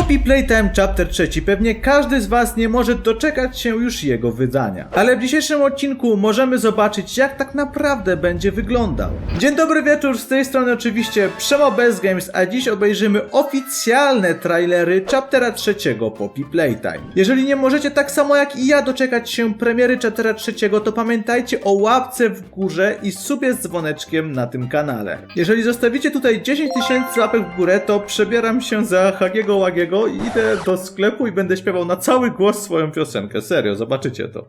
Poppy Playtime Chapter 3. Pewnie każdy z Was nie może doczekać się już jego wydania. Ale w dzisiejszym odcinku możemy zobaczyć, jak tak naprawdę będzie wyglądał. Dzień dobry wieczór, z tej strony oczywiście Przemo Games, a dziś obejrzymy oficjalne trailery Chaptera 3 Poppy Playtime. Jeżeli nie możecie tak samo jak i ja doczekać się premiery Chaptera 3, to pamiętajcie o łapce w górze i subie z dzwoneczkiem na tym kanale. Jeżeli zostawicie tutaj 10 tysięcy łapek w górę, to przebieram się za Hagiego Łagiego i idę do sklepu i będę śpiewał na cały głos swoją piosenkę. Serio, zobaczycie to.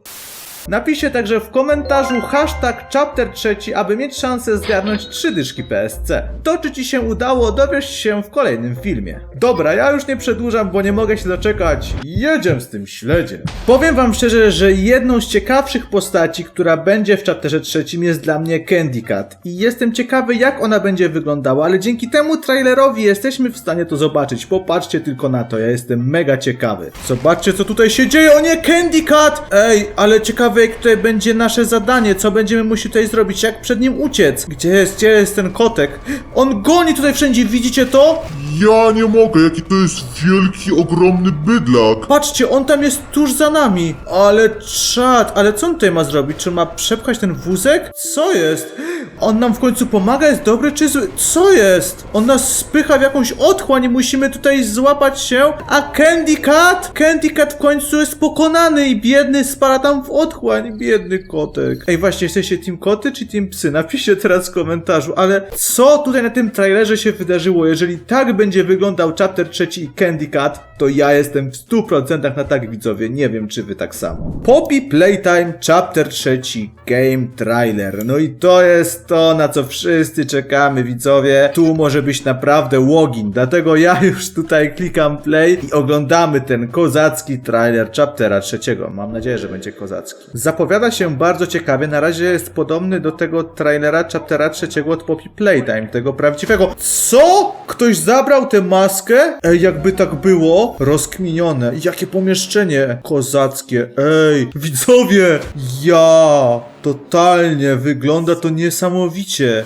Napiszcie także w komentarzu hashtag chapter 3, aby mieć szansę zgarnąć 3 dyszki PSC. To czy ci się udało, dowiesz się w kolejnym filmie. Dobra, ja już nie przedłużam, bo nie mogę się doczekać. Jedziemy z tym śledziem. Powiem wam szczerze, że jedną z ciekawszych postaci, która będzie w chapterze trzecim jest dla mnie Candy Cat. I jestem ciekawy jak ona będzie wyglądała, ale dzięki temu trailerowi jesteśmy w stanie to zobaczyć. Popatrzcie tylko na to, ja jestem mega ciekawy. Zobaczcie co tutaj się dzieje, o nie Candy Cat! Ej, ale ciekawe jak tutaj będzie nasze zadanie, co będziemy musieli tutaj zrobić, jak przed nim uciec. Gdzie jest, gdzie jest ten kotek? On goni tutaj wszędzie, widzicie to? Ja nie mogę, jaki to jest wielki, ogromny bydlak. Patrzcie, on tam jest tuż za nami. Ale czad, ale co on tutaj ma zrobić? Czy ma przepchać ten wózek? Co jest? On nam w końcu pomaga, jest dobry czy zły? Co jest? On nas spycha w jakąś otchłań i musimy tutaj złapać się. A Candy Cat? Candy Cat w końcu jest pokonany i biedny spala tam w otchłań. Biedny kotek. Ej, właśnie, jesteście team koty czy team psy? Napiszcie teraz w komentarzu, ale co tutaj na tym trailerze się wydarzyło? Jeżeli tak będzie wyglądał chapter trzeci i Candy Cat, to ja jestem w 100% na tak widzowie. Nie wiem, czy wy tak samo. Poppy Playtime chapter trzeci game trailer. No i to jest to, na co wszyscy czekamy, widzowie. Tu może być naprawdę login, dlatego ja już tutaj klikam play i oglądamy ten kozacki trailer chaptera trzeciego. Mam nadzieję, że będzie kozacki. Zapowiada się bardzo ciekawie, na razie jest podobny do tego trailera chaptera trzeciego od Poppy Playtime, tego prawdziwego. Co? Ktoś zabrał tę maskę? Ej, jakby tak było, rozkminione. Jakie pomieszczenie kozackie. Ej, widzowie, ja, totalnie, wygląda to niesamowicie.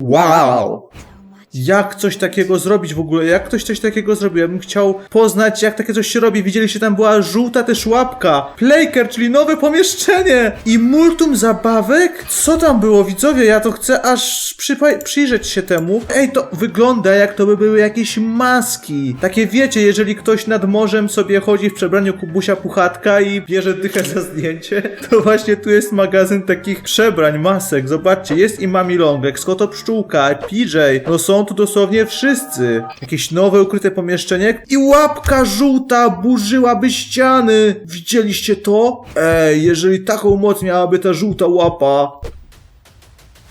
Wow! Jak coś takiego zrobić w ogóle? Jak ktoś coś takiego zrobił? Ja bym chciał poznać, jak takie coś się robi. Widzieliście, tam była żółta też łapka. Playker, czyli nowe pomieszczenie. I multum zabawek? Co tam było, widzowie? Ja to chcę aż przyjrzeć się temu. Ej, to wygląda jak to by były jakieś maski. Takie wiecie, jeżeli ktoś nad morzem sobie chodzi w przebraniu Kubusia Puchatka i bierze dychę za zdjęcie, to właśnie tu jest magazyn takich przebrań, masek. Zobaczcie, jest i Mami Longek, Skoto Pszczółka, PJ. No są tu dosłownie wszyscy. Jakieś nowe ukryte pomieszczenie i łapka żółta burzyłaby ściany. Widzieliście to? Ej, jeżeli taką moc miałaby ta żółta łapa,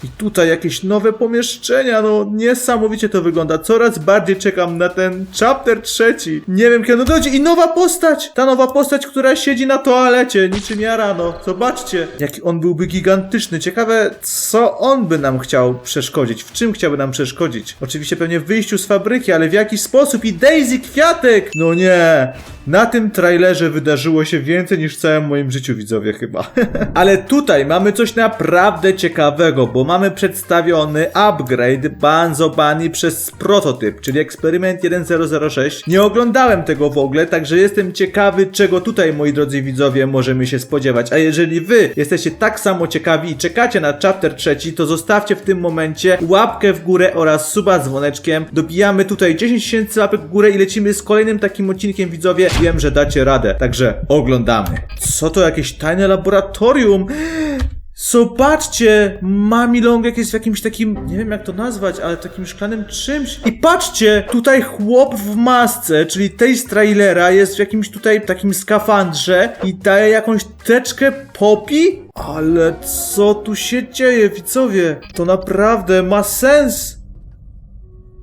i tutaj jakieś nowe pomieszczenia, no niesamowicie to wygląda. Coraz bardziej czekam na ten chapter trzeci. Nie wiem kiedy on dojdzie. I nowa postać! Ta nowa postać, która siedzi na toalecie, niczym ja rano. Zobaczcie, jaki on byłby gigantyczny. Ciekawe, co on by nam chciał przeszkodzić. W czym chciałby nam przeszkodzić? Oczywiście pewnie w wyjściu z fabryki, ale w jaki sposób? I Daisy Kwiatek! No nie! Na tym trailerze wydarzyło się więcej niż w całym moim życiu, widzowie, chyba. Ale tutaj mamy coś naprawdę ciekawego, bo mamy przedstawiony upgrade Banzo Bunny przez prototyp, czyli eksperyment 1006. Nie oglądałem tego w ogóle, także jestem ciekawy, czego tutaj, moi drodzy widzowie, możemy się spodziewać. A jeżeli wy jesteście tak samo ciekawi i czekacie na chapter trzeci, to zostawcie w tym momencie łapkę w górę oraz suba z dzwoneczkiem. Dobijamy tutaj 10 tysięcy łapek w górę i lecimy z kolejnym takim odcinkiem, widzowie. Wiem, że dacie radę, także oglądamy. Co to jakieś tajne laboratorium? Zobaczcie, Mami Longek jest w jakimś takim, nie wiem jak to nazwać, ale takim szklanym czymś. I patrzcie, tutaj chłop w masce, czyli tej z trailera jest w jakimś tutaj takim skafandrze i daje jakąś teczkę popi? Ale co tu się dzieje, widzowie? To naprawdę ma sens.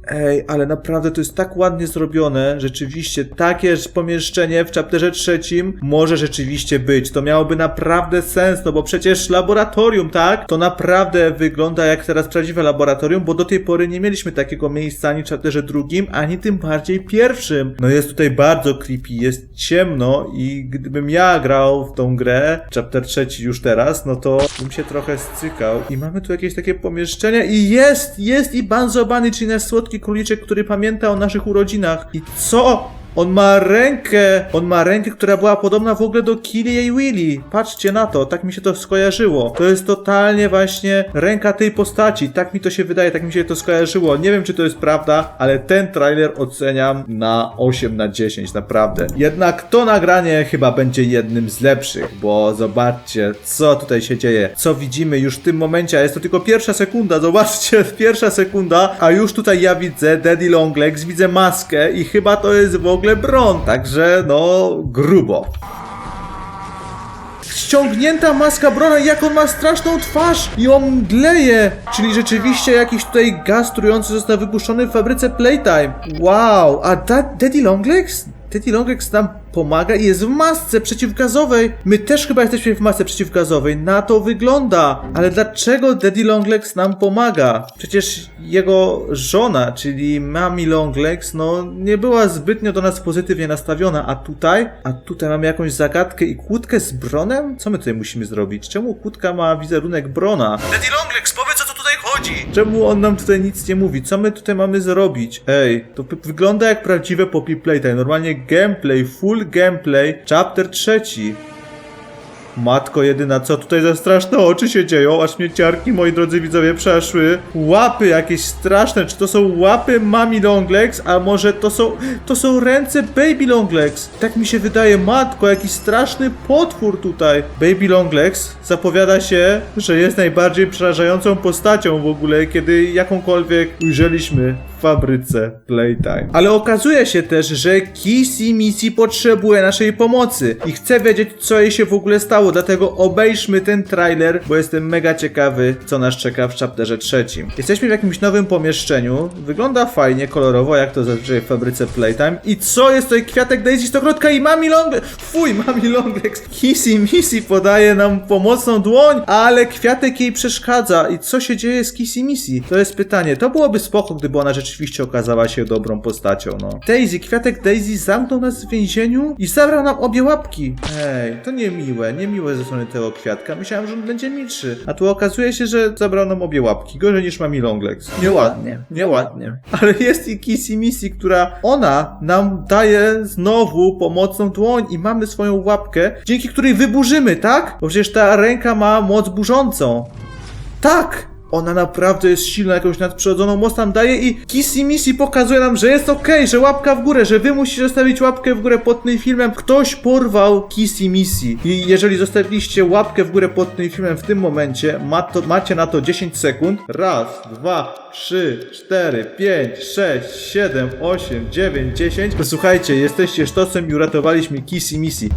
Ej, ale naprawdę to jest tak ładnie zrobione, rzeczywiście takie pomieszczenie w chapterze trzecim może rzeczywiście być. To miałoby naprawdę sens, no bo przecież laboratorium, tak? To naprawdę wygląda jak teraz prawdziwe laboratorium, bo do tej pory nie mieliśmy takiego miejsca ani w chapterze drugim, ani tym bardziej pierwszym. No jest tutaj bardzo creepy, jest ciemno i gdybym ja grał w tą grę, chapter trzeci już teraz, no to bym się trochę scykał. I mamy tu jakieś takie pomieszczenia i jest, jest i Banzo Bunny, czyli nasz słodki malutki króliczek, który pamięta o naszych urodzinach. I co? On ma rękę! On ma rękę, która była podobna w ogóle do Killy i Willy. Patrzcie na to, tak mi się to skojarzyło. To jest totalnie właśnie ręka tej postaci. Tak mi to się wydaje, tak mi się to skojarzyło. Nie wiem, czy to jest prawda, ale ten trailer oceniam na 8 na 10, naprawdę. Jednak to nagranie chyba będzie jednym z lepszych, bo zobaczcie, co tutaj się dzieje. Co widzimy już w tym momencie, a jest to tylko pierwsza sekunda, zobaczcie, pierwsza sekunda, a już tutaj ja widzę Daddy Longlegs, widzę maskę i chyba to jest w ogóle Bron, także no grubo. Ściągnięta maska Brona, jak on ma straszną twarz i on mdleje. Czyli rzeczywiście jakiś tutaj gaz trujący został wypuszczony w fabryce Playtime. Wow, a da Daddy Longlegs? Daddy Longlegs nam pomaga i jest w masce przeciwgazowej. My też chyba jesteśmy w masce przeciwgazowej. Na to wygląda. Ale dlaczego Daddy Longlegs nam pomaga? Przecież jego żona, czyli Mami Longlegs, no nie była zbytnio do nas pozytywnie nastawiona. A tutaj? A tutaj mamy jakąś zagadkę i kłódkę z Bronem? Co my tutaj musimy zrobić? Czemu kłódka ma wizerunek Brona? Daddy Longlegs, powiedz co tutaj chodzi! Czemu on nam tutaj nic nie mówi? Co my tutaj mamy zrobić? Ej, to wygląda jak prawdziwe Poppy Playtime. Normalnie gameplay, full gameplay, chapter trzeci. Matko jedyna, co tutaj za straszne oczy się dzieją, aż mnie ciarki, moi drodzy widzowie, przeszły. Łapy jakieś straszne, czy to są łapy Mami Longlegs, a może to są, to są ręce Baby Longlegs. Tak mi się wydaje, matko, jakiś straszny potwór tutaj. Baby Longlegs zapowiada się, że jest najbardziej przerażającą postacią w ogóle, kiedy jakąkolwiek ujrzeliśmy fabryce Playtime. Ale okazuje się też, że Kissy Missy potrzebuje naszej pomocy i chce wiedzieć, co jej się w ogóle stało, dlatego obejrzmy ten trailer, bo jestem mega ciekawy, co nas czeka w chapterze trzecim. Jesteśmy w jakimś nowym pomieszczeniu, wygląda fajnie, kolorowo, jak to zazwyczaj w fabryce Playtime. I co jest tutaj kwiatek Daisy Stokrotka i Mami Longlegs? Fuj, Mami Longlegs. Kissy Missy podaje nam pomocną dłoń, ale kwiatek jej przeszkadza. I co się dzieje z Kissy Missy? To jest pytanie. To byłoby spoko, gdyby ona rzeczywiście okazała się dobrą postacią, no. Daisy, kwiatek Daisy zamknął nas w więzieniu i zabrał nam obie łapki. Ej, to niemiłe, niemiłe ze strony tego kwiatka. Myślałem, że on będzie milszy. A tu okazuje się, że zabrał nam obie łapki. Gorzej niż Mami Longlegs. Nieładnie, nieładnie. Ale jest i Kissy Missy, która ona nam daje znowu pomocną dłoń i mamy swoją łapkę, dzięki której wyburzymy, tak? Bo przecież ta ręka ma moc burzącą. Tak! Ona naprawdę jest silna, jakąś nadprzyrodzoną moc nam daje i Kissy Missy pokazuje nam, że jest okej, że łapka w górę, że wy musicie zostawić łapkę w górę pod tym filmem. Ktoś porwał Kissy Missy. I jeżeli zostawiliście łapkę w górę pod tym filmem w tym momencie, ma to, macie na to 10 sekund. Raz, dwa, trzy, cztery, pięć, sześć, siedem, osiem, dziewięć, dziesięć. Słuchajcie, jesteście sztosem i uratowaliśmy Kissy Missy.